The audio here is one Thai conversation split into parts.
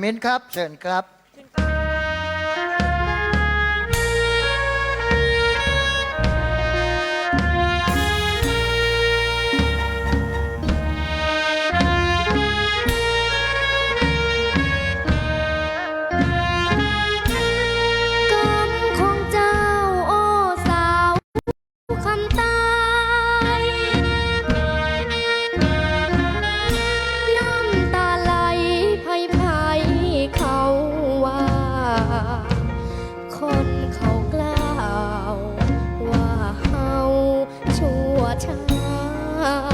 เมินครับ เชิญครับ 长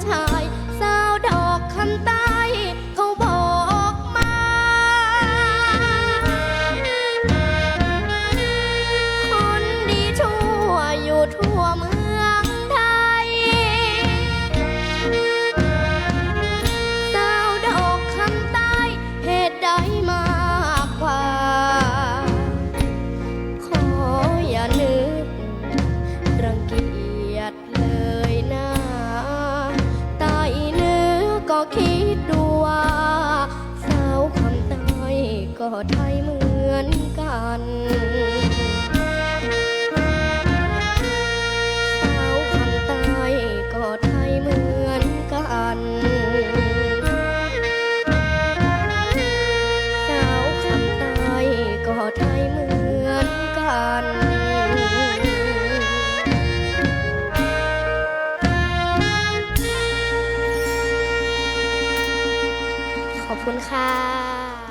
time. ก็ไทยเหมือนกันสาวำใต้ก็ไทยเหมือนกันสาวำใต้ก็ไทยเหมือนกันขอบคุณค่ะ